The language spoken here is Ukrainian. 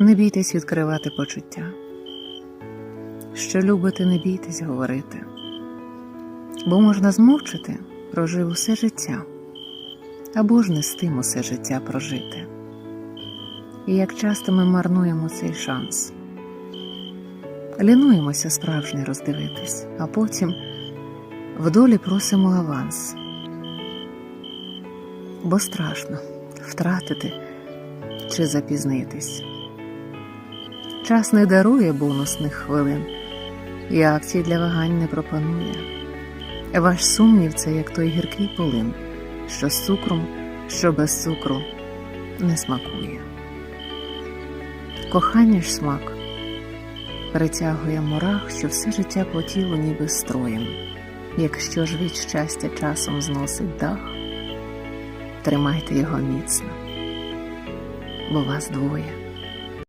Не бійтесь відкривати почуття. Що любите, не бійтесь говорити, бо можна змовчити, прожив усе життя, або ж не з тим усе життя прожити. І як часто ми марнуємо цей шанс, лінуємося справжнє роздивитись, а потім в долі просимо аванс, бо страшно втратити чи запізнитись. Час не дарує бонусних хвилин, і акцій для вагань не пропонує. Ваш сумнів це як той гіркий полин, що з цукром, що без цукру не смакує. Кохання ж смак притягує мурах, що все життя по тілу ніби строєм. Якщо ж від щастя часом зносить дах, тримайте його міцно, бо вас двоє.